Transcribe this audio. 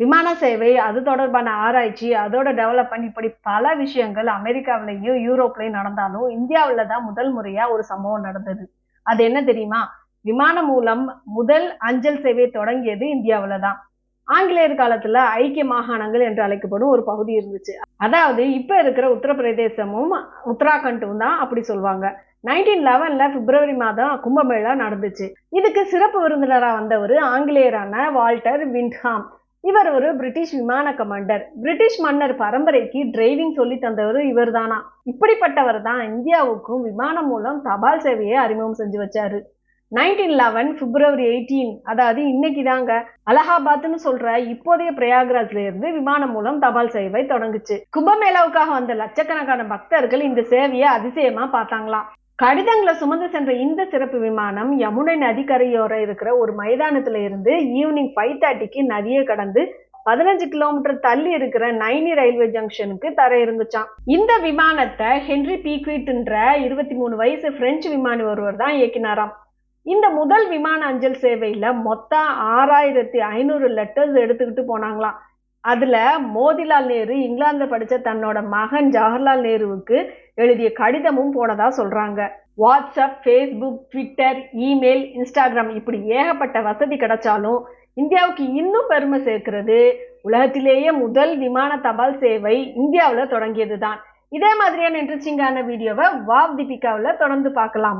விமான சேவை அது தொடர்பான ஆராய்ச்சி அதோட டெவலப்மெண்ட் இப்படி பல விஷயங்கள் அமெரிக்காவிலையும் யூரோப்லையும் நடந்தாலும் இந்தியாவில் தான் முதல் முறையா ஒரு சம்பவம் நடந்தது. அது என்ன தெரியுமா? விமானம் மூலம் முதல் அஞ்சல் சேவை தொடங்கியது இந்தியாவில தான். ஆங்கிலேயர் காலத்துல ஐக்கிய மாகாணங்கள் என்று அழைக்கப்படும் ஒரு பகுதி இருந்துச்சு. அதாவது இப்ப இருக்கிற உத்தரப்பிரதேசமும் உத்தராகண்டும் தான் அப்படி சொல்லுவாங்க நைன்டீன் லெவன்ல பிப்ரவரி மாதம் கும்பமேளா நடந்துச்சு. இதுக்கு சிறப்பு விருந்தினராக வந்தவர் ஆங்கிலேயரான வால்டர் விண்ட்ஹாம் இவர் ஒரு பிரிட்டிஷ் விமான கமாண்டர். பிரிட்டிஷ் மன்னர் பரம்பரைக்கு டிரைவிங் சொல்லி தந்தவர் இவர் தானா இப்படிப்பட்டவர் தான் இந்தியாவுக்கும் விமானம் மூலம் தபால் சேவையை அறிமுகம் செஞ்சு வச்சாரு. நைன்டீன் லெவன் பிப்ரவரி எயிட்டீன் அதாவது இன்னைக்கு தாங்க அலகாபாத்னு சொல்ற இப்போதைய பிரயாக்ராஜ்ல இருந்து விமானம் மூலம் தபால் சேவை தொடங்குச்சு. கும்பமேளாவுக்காக வந்த லட்சக்கணக்கான பக்தர்கள் இந்த சேவையை அதிசயமா பார்த்தாங்களாம். கடிதங்களை சுமந்து சென்ற இந்த சிறப்பு விமானம் யமுனை நதிக்கரையோர இருக்கிற ஒரு மைதானத்துல இருந்து ஈவினிங் ஃபைவ் தேர்ட்டிக்கு நதியை கடந்து பதினஞ்சு கிலோமீட்டர் தள்ளி இருக்கிற நைனி ரயில்வே ஜங்ஷனுக்கு தர இருந்துச்சான் இந்த விமானத்தை ஹென்ரி பீக்விட்ன்ற இருபத்தி மூணு வயசு பிரெஞ்சு விமானி ஒருவர் தான் இயக்கினாராம். இந்த முதல் விமான அஞ்சல் சேவையில மொத்தம் ஆறாயிரத்தி ஐநூறு லெட்டர்ஸ் எடுத்துக்கிட்டு போனாங்களாம். அதில் மோதிலால் நேரு இங்கிலாந்தில் படித்த தன்னோட மகன் ஜவஹர்லால் நேருவுக்கு எழுதிய கடிதமும் போனதாக சொல்கிறாங்க WhatsApp Facebook Twitter email Instagram இப்படி ஏகப்பட்ட வசதி கிடைச்சாலும் இந்தியாவுக்கு இன்னும் பெருமை சேர்க்கிறது உலகத்திலேயே முதல் விமான தபால் சேவை இந்தியாவில் தொடங்கியது தான் இதே மாதிரியான இன்ட்ரெஸ்டிங்கான வீடியோவை வாவ் தீபிகாவில் தொடர்ந்து பார்க்கலாம்.